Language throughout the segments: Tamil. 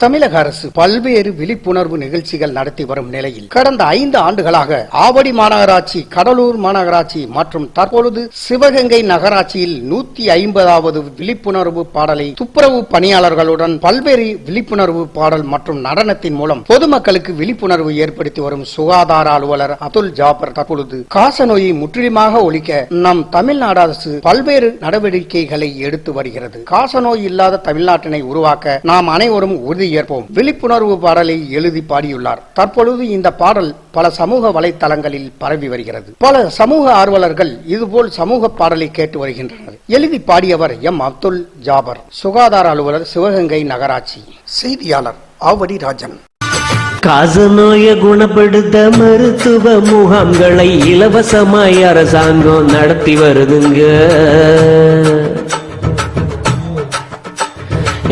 தமிழக அரசு பல்வேறு விழிப்புணர்வு நிகழ்ச்சிகள் நடத்தி வரும் நிலையில் கடந்த ஐந்து ஆண்டுகளாக ஆவடி மாநகராட்சி கடலூர் மாநகராட்சி மற்றும் தற்பொழுது சிவகங்கை நகராட்சியில் நூத்தி ஐம்பதாவது விழிப்புணர்வு பாடலை துப்புரவு பணியாளர்களுடன் பல்வேறு விழிப்புணர்வு பாடல் மற்றும் நடனத்தின் மூலம் பொதுமக்களுக்கு விழிப்புணர்வு ஏற்படுத்தி வரும் சுகாதார அலுவலர் அப்துல் ஜாபர் தற்பொழுது காசநோயை முற்றிலுமாக ஒழிக்க நம் தமிழ்நாடு அரசு பல்வேறு நடவடிக்கைகளை எடுத்து வருகிறது. காசநோய் இல்லாத தமிழ்நாட்டினை உருவாக்க நாம் அனைவரும் உறுதி உறுதியேற்போம் விழிப்புணர்வு பாடலை எழுதி பாடியுள்ளார். தற்பொழுது இந்த பாடல் பல சமூக வலைத்தளங்களில் பரவி வருகிறது. பல சமூக ஆர்வலர்கள் இதுபோல் சமூக பாடலை கேட்டு வருகின்றனர். எழுதி பாடியவர் எம். அப்துல் ஜாபர். சுகாதார அலுவலர் சிவகங்கை நகராட்சி. செய்தியாளர் ஆவடி ராஜன். காசநோய குணப்படுத்த மருத்துவ முகாம்களை இலவசமாய் அரசாங்கம் நடத்தி வருதுங்க.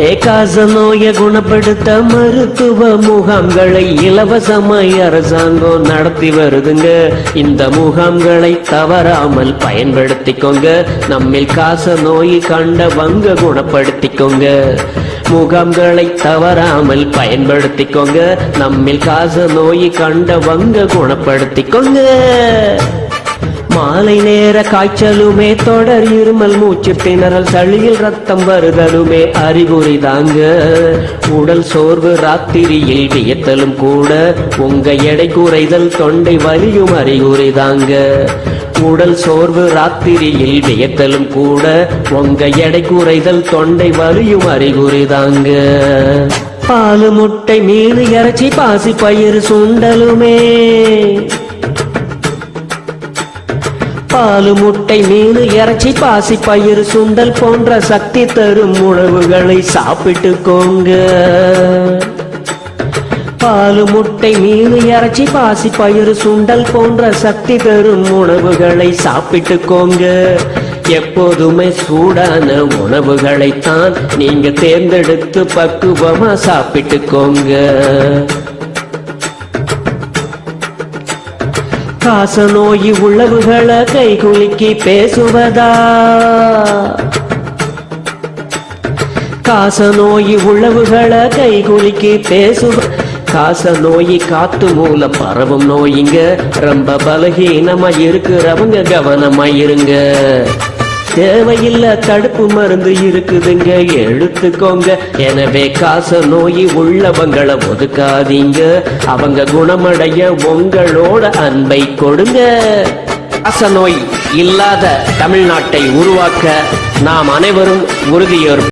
காச நோயை குணப்படுத்த மருத்துவ முகாம்களை இலவசமாய் அரசாங்கம் நடத்தி வருதுங்க. இந்த முகாம்களை தவறாமல் பயன்படுத்திக்கோங்க. நம்மில் காச நோய் கண்ட வங்க குணப்படுத்திக்கோங்க. முகாம்களை தவறாமல் பயன்படுத்திக்கோங்க. நம்மில் காச நோய் கண்ட வங்க குணப்படுத்திக்கோங்க. மாலை நேர காய்ச்சலுமே தொடர் இருமல் மூச்சு திணறல் சளியில் ரத்தம் வருதலுமே அறிகுறி தாங்க. உடல் சோர்வு ராத்திரியில் வியத்தலும் கூட. உங்க எடை குறைதல் தொண்டை வலியும் அறிகுறி தாங்க. உடல் சோர்வு ராத்திரியில் வியத்தலும் கூட. உங்க எடை குறைதல் தொண்டை வலியும் அறிகுறி தாங்க. பாலு முட்டை மீன் இறைச்சி பாசி பயிர் சுண்டலுமே. பாலு முட்டை மீன் இறைச்சி பாசி பயிர் சுண்டல் போன்ற சக்தி தரும் உணவுகளை சாப்பிட்டுக்கோங்க பாலு முட்டை மீன் இறைச்சி பாசி பயிர் சுண்டல் போன்ற சக்தி தரும் உணவுகளை சாப்பிட்டுக்கோங்க எப்போதுமே சூடான உணவுகளைத்தான் நீங்க தேர்ந்தெடுத்து பக்குவமா சாப்பிட்டுக்கோங்க காச காசநோய் உள்ளவுகளை கைகுலுக்கி பேசுவதா? காச காசநோய் உள்ளவுகளை கைகுலுக்கி பேசுவ காச நோய் காத்து மூல பரவும் நோயிங்க. ரொம்ப பலகீனமா இருக்கிறவங்க கவனமா இருங்க. தேவையில்ல தடுப்பு மருந்து இருக்குதுங்க எடுத்துக்கோங்க. எனவே காச நோய் உள்ளவங்களை ஒதுக்காதீங்க. அவங்க குணமடைய உங்களோட அன்பை கொடுங்க. காச நோய் இல்லாத தமிழ்நாட்டை உருவாக்க நாம் அனைவரும் உறுதியேற்போம்